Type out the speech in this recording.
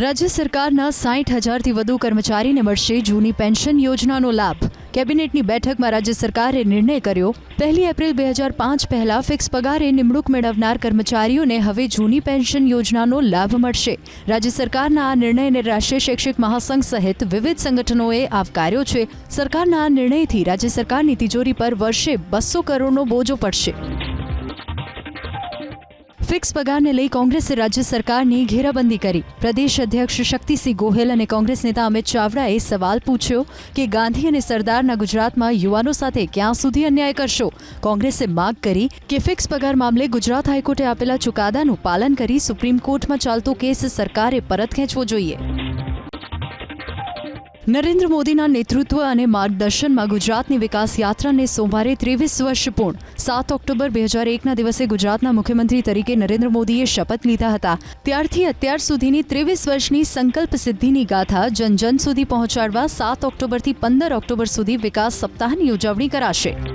રાજ્ય સરકારના સાઠ હજારથી વધુ કર્મચારીને મળશે જૂની પેન્શન યોજનાનો લાભ. કેબિનેટની બેઠકમાં રાજ્ય સરકારે નિર્ણય કર્યો, પહેલી એપ્રિલ બે હજાર પાંચ પહેલા ફિક્સ પગારે નિમણૂક મેળવનાર કર્મચારીઓને હવે જૂની પેન્શન યોજનાનો લાભ મળશે. રાજ્ય સરકારના આ નિર્ણયને રાષ્ટ્રીય શૈક્ષિક મહાસંઘ સહિત વિવિધ સંગઠનોએ આવકાર્યો છે. સરકારના આ નિર્ણયથી રાજ્ય સરકારની તિજોરી પર વર્ષે બસો કરોડનો બોજો પડશે. ફિક્સ પગારને લઈ કોંગ્રેસે રાજ્ય સરકારની ઘેરાબંધી કરી. પ્રદેશ અધ્યક્ષ શક્તિસિંહ ગોહેલ અને કોંગ્રેસ નેતા અમિત ચાવડાએ સવાલ પૂછ્યો કે ગાંધી અને સરદારના ગુજરાતમાં યુવાનો સાથે ક્યાં સુધી અન્યાય કરશો? કોંગ્રેસે માગ કરી કે ફિક્સ પગાર મામલે ગુજરાત હાઈકોર્ટે આપેલા ચુકાદાનું પાલન કરી સુપ્રીમ કોર્ટમાં ચાલતો કેસ સરકારે પરત ખેંચવો જોઈએ. નરેન્દ્ર મોદીના નેતૃત્વ અને માર્ગદર્શનમાં ગુજરાતની વિકાસ યાત્રાને સોમવારે ત્રેવીસ વર્ષ પૂર્ણ. સાત ઓક્ટોબર બે હજાર એકના દિવસે ગુજરાતના મુખ્યમંત્રી તરીકે નરેન્દ્ર મોદીએ શપથ લીધા હતા. ત્યારથી અત્યાર સુધીની ત્રેવીસ વર્ષની સંકલ્પ સિદ્ધિની ગાથા જન જન સુધી પહોંચાડવા સાત ઓક્ટોબરથી પંદર ઓક્ટોબર સુધી વિકાસ સપ્તાહની ઉજવણી કરાશે.